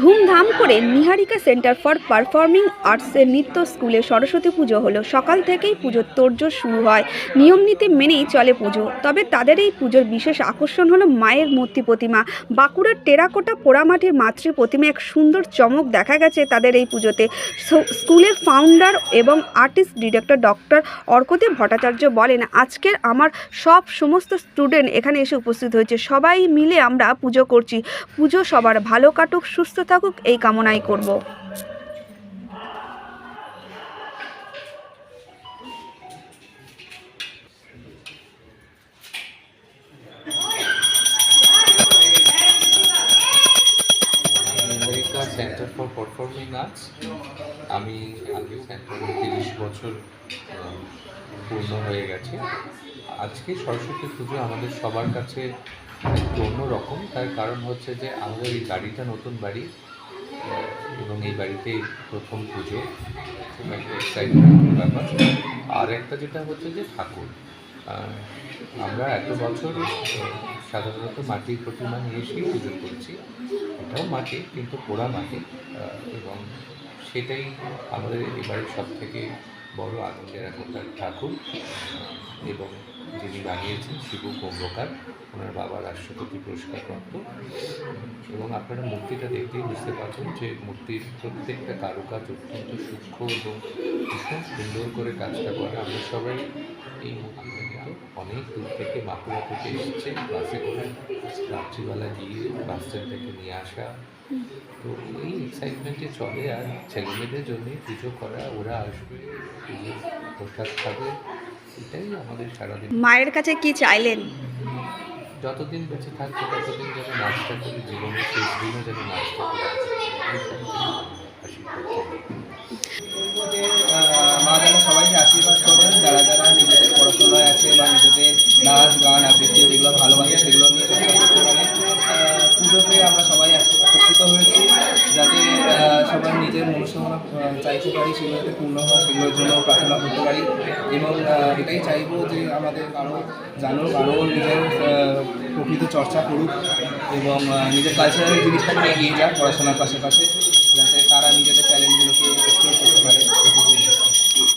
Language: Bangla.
ধুমধাম করে নিহারিকা সেন্টার ফর পারফর্মিং আর্টসের নৃত্য স্কুলে সরস্বতী পুজো হলো। সকাল থেকেই পুজোর তোড়জোড় শুরু হয়। নিয়ম নীতি মেনেই চলে পুজো। তবে তাদের এই পুজোর বিশেষ আকর্ষণ হলো মায়ের মূর্তি প্রতিমা। বাঁকুড়ার টেরাকোটা পোড়ামাটির মাতৃ প্রতিমা এক সুন্দর চমক দেখা গেছে তাদের এই পুজোতে। স্কুলের ফাউন্ডার এবং artist director doctor Arkadeb Bhattacharya বলেন, আজকের আমার সব সমস্ত স্টুডেন্ট এখানে এসে উপস্থিত হয়েছে। সবাই মিলে আমরা পুজো করছি। পুজো সবার ভালো কাটুক, সুস্থ থাকুক এই কামনাই করব। সেন্টার ফর পারফর্মিং আর্টস আমি আগেও সেন্টারে তিরিশ বছর পূর্ণ হয়ে গেছে। আজকে সরস্বতী পুজো আমাদের সবার কাছে একটু অন্যরকম। তার কারণ হচ্ছে যে, আমাদের এই বাড়িটা নতুন বাড়ি এবং এই বাড়িতে প্রথম পুজো। খুব একটা এক্সাইটমেন্টের ব্যাপার। আর একটা যেটা হচ্ছে যে, ঠাকুর। আহ, আমরা এত বছর সাধারণত মাটির প্রতিমা নিয়ে এসেই পুজো করছি। এটাও মাটি কিন্তু পোড়া মাটি এবং সেটাই আমাদের এবারের সব থেকে বড় আনন্দের একটা ঠাকুর। এবং যিনি বানিয়েছেন শিবু কুম্ভকার ওনার বাবা রাষ্ট্রপতি পুরস্কারপ্রাপ্ত। এবং আপনারা মূর্তিটা দেখতেই বুঝতে পারছেন যে মূর্তির প্রত্যেকটা কারুকাজ অত্যন্ত সূক্ষ্ম এবং ভীষণ সুন্দর করে কাজটা করে। আমরা সবাই এই মূর্তিটাকে অনেক দূর থেকে বাঁকুড়া থেকে এসেছে। বাসে করে রাত্রিবেলা গিয়ে বাস স্ট্যান্ড থেকে নিয়ে আসা। তো এই এক্সাইটমেন্টে চলে আর ছেলেমেয়েদের জন্যই পুজো করা ওরা আসবে প্রসাদ খাবে এটাই আমাদের সারাদিন। মায়ের কাছে কি চাইলেন? যতদিন বেঁচে থাকছে ততদিন যেন নাচটা করি জীবনের শেষ দিনও যেন নাচটা করি। আশীর্বাদ করি। বলব মা যেন সবাইকে আশীর্বাদ করেন যারা যারা নিজেদের নাচ গান আবৃত্তি যেগুলো ভালোবাসে সেগুলো নিয়ে আহ, পুজোতে আমরা সবাই এক- একত্রিত হয়েছি যাতে সবাই নিজের মনস্কামনা চাইতে পারি সেগুলো যাতে পূর্ণ হয় সেগুলোর জন্য প্রার্থনা করতে পারি। এবং এটাই চাইব যে আমাদের আরও জানুক আরও নিজের প্রকৃত চর্চা করুক এবং নিজের কালচারাল জিনিসটাকে এগিয়ে যাক পড়াশোনার পাশাপাশি যাতে তারা নিজেদের চ্যালেঞ্জগুলোকে এক্সপ্লোর করতে পারে।